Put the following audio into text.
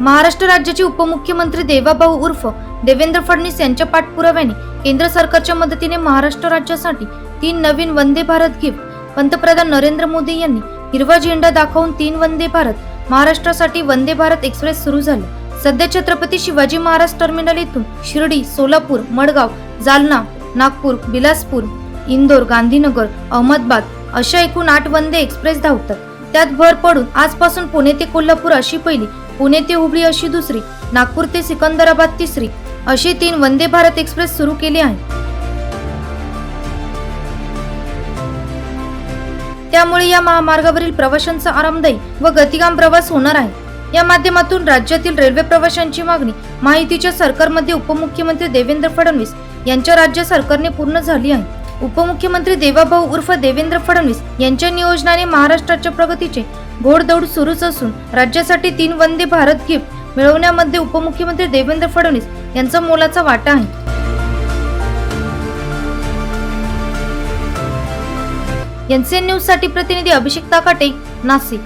महाराष्ट्र राज्याचे उपमुख्यमंत्री देवाभाऊ उर्फ देवेंद्र फडणवीस यांच्या पाठपुराव्याने केंद्र सरकारच्या मदतीने महाराष्ट्र राज्यासाठी तीन नवीन वंदे भारत गिफ्ट पंतप्रधान नरेंद्र मोदी यांनी हिरवा झेंडा दाखवून तीन वंदे भारत महाराष्ट्रासाठी वंदे भारत एक्सप्रेस सुरू झाले. सध्या छत्रपती शिवाजी महाराज टर्मिनल येथून शिर्डी सोलापूर मडगाव जालना नागपूर बिलासपूर इंदोर गांधीनगर अहमदाबाद अशा एकूण आठ वंदे एक्सप्रेस धावतात. त्यात भर पडून आजपासून पुणे ते कोल्हापूर अशी पहिली पुणे ते हुबळी अशी दुसरी नागपूर ते सिकंदराबाद तिसरी अशी तीन वंदे भारत एक्सप्रेस सुरू केली आहे. त्यामुळे या महामार्गावरील प्रवाशांचा आरामदायी व गतिगाम प्रवास होणार आहे. या माध्यमातून राज्यातील रेल्वे प्रवाशांची मागणी माहितीच्या सरकारमध्ये उपमुख्यमंत्री देवेंद्र फडणवीस यांच्या राज्य सरकारने पूर्ण झाली आहे. उपमुख्यमंत्री देवाभाऊ उर्फ देवेंद्र फडणवीस यांच्या नियोजनाने महाराष्ट्राच्या प्रगतीचे घोडदौड सुरूच असून राज्यासाठी तीन वंदे भारत गिफ्ट मिळवण्यामध्ये उपमुख्यमंत्री देवेंद्र फडणवीस यांचा मोलाचा वाटा आहे. एनसीएन न्यूजसाठी प्रतिनिधी अभिषेक ताकाटे नाशिक.